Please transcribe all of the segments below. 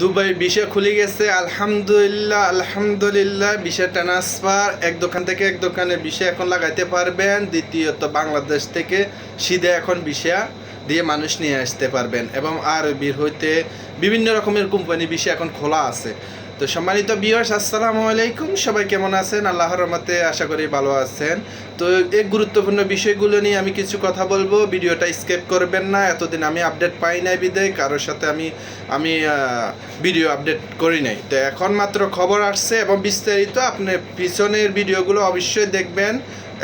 Dubai বিষয় খুলে গেছে, আলহামদুলিল্লাহ আলহামদুলিল্লাহ বিষয় ট্রান্সফার এক দোকান থেকে এক দোকানে বিষয় এখন লাগাইতে পারবেন, দ্বিতীয়ত বাংলাদেশ থেকে সিধে এখন বিষয় দিয়ে মানুষ নিয়ে আসতে পারবেন এবং আর বীর হইতে বিভিন্ন রকমের কোম্পানি বিষয় এখন খোলা আছে। তো সম্মানিত বিয়ার্স আসসালামু আলাইকুম। সবাই কেমন আছেন? আল্লাহর রহমতে আশা করি ভালো আছেন। তো এই গুরুত্বপূর্ণ বিষয়গুলো নিয়ে আমি কিছু কথা বলব। ভিডিওটা স্কেপ করবেন না। এতদিন আমি আপডেট পাই নাই বিদায়। কারোর সাথে আমি আমি ভিডিও আপডেট করি নাই। তো এখন মাত্র খবর আসছে এবং বিস্তারিত আপনি পিছনের ভিডিওগুলো অবশ্যই দেখবেন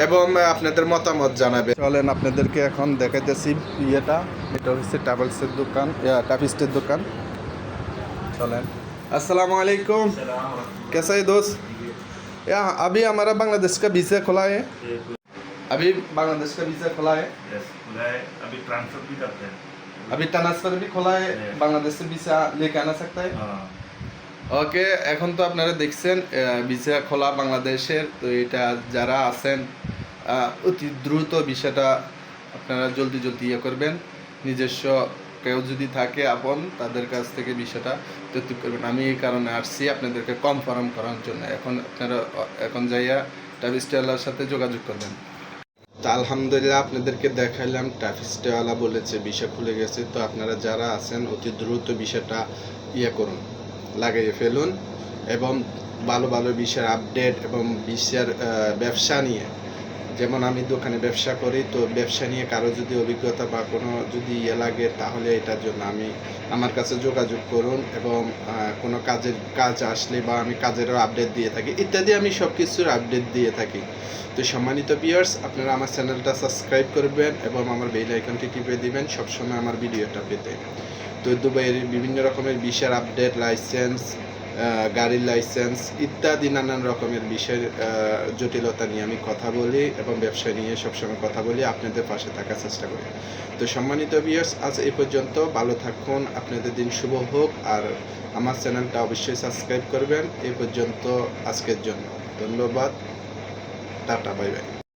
এবং আপনাদের মতামত জানাবে চলেন আপনাদেরকে এখন দেখাইতেছি ইয়েটা। এটা হচ্ছে ট্রাভেলসের দোকান টাফিস্টের দোকান। चलें अस्सलाम वालेकुम कैसा है दोस्त या अभी हमारा बांग्लादेश का वीज़ा खुला है अभी बांग्लादेश का वीज़ा खुला है यस खुला है अभी ट्रांसफर भी करते हैं अभी ट्रांसफर भी खुला है Yeah. बांग्लादेश से वीज़ा लेके आना सकता है हाँ ওকে এখন তো আপনারা দেখছেন ভিসা খোলা বাংলাদেশের তো এটা যারা আছেন আহ, অতি দ্রুত ভিসাটা আপনারা জলদি জলদি ইয়ে করবেন নিজস্ব কেউ যদি থাকে আপন, তাদের কাছ থেকে বিষয়টা তৃপ্তি করবেন। আমি এই কারণে আসছি আপনাদেরকে কনফার্ম করার জন্য। এখন আপনারা, এখন যাইয়া ট্রাভিস্টেলার সাথে যোগাযোগ করবেন। তা আলহামদুলিল্লাহ আপনাদেরকে দেখাইলাম, ট্রাফিস্টেওয়ালা বলেছে বিষা খুলে গেছে। তো আপনারা যারা আছেন, অতি দ্রুত বিষয়টা ইয়ে করুন, লাগিয়ে ফেলুন এবং ভালো ভালো বিষয়ের আপডেট এবং বিশ্বের ব্যবসা নিয়ে যেমন আমি দোকানে ব্যবসা করি, তো ব্যবসা নিয়ে কারও যদি অভিজ্ঞতা বা কোনো যদি ইয়ে লাগে, তাহলে এটার জন্য আমি আমার কাছে যোগাযোগ করুন এবং কোনো কাজের কাজ আসলে বা আমি কাজেরও আপডেট দিয়ে থাকি, ইত্যাদি আমি সব কিছুর আপডেট দিয়ে থাকি। তো সম্মানিত ভিউয়ার্স আপনারা আমার চ্যানেলটা সাবস্ক্রাইব করবেন এবং আমার বেল আইকনটি টিপে দিবেন সবসময় আমার ভিডিওটা পেতে। তো দুবাইয়ের বিভিন্ন রকমের বিষয়ের আপডেট লাইসেন্স গাড়ির লাইসেন্স ইত্যাদি নানান রকমের বিষয়ের জটিলতা নিয়ে আমি কথা বলি এবং ব্যবসা নিয়ে সবসময় কথা বলি, আপনাদের পাশে থাকার চেষ্টা করি। তো সম্মানিত ভিউয়ার্স আজ এই পর্যন্ত। ভালো থাকুন, আপনাদের দিন শুভ হোক, আর আমার চ্যানেলটা অবশ্যই সাবস্ক্রাইব করবেন। এই পর্যন্ত আজকের জন্য। ধন্যবাদ। Tata bye bye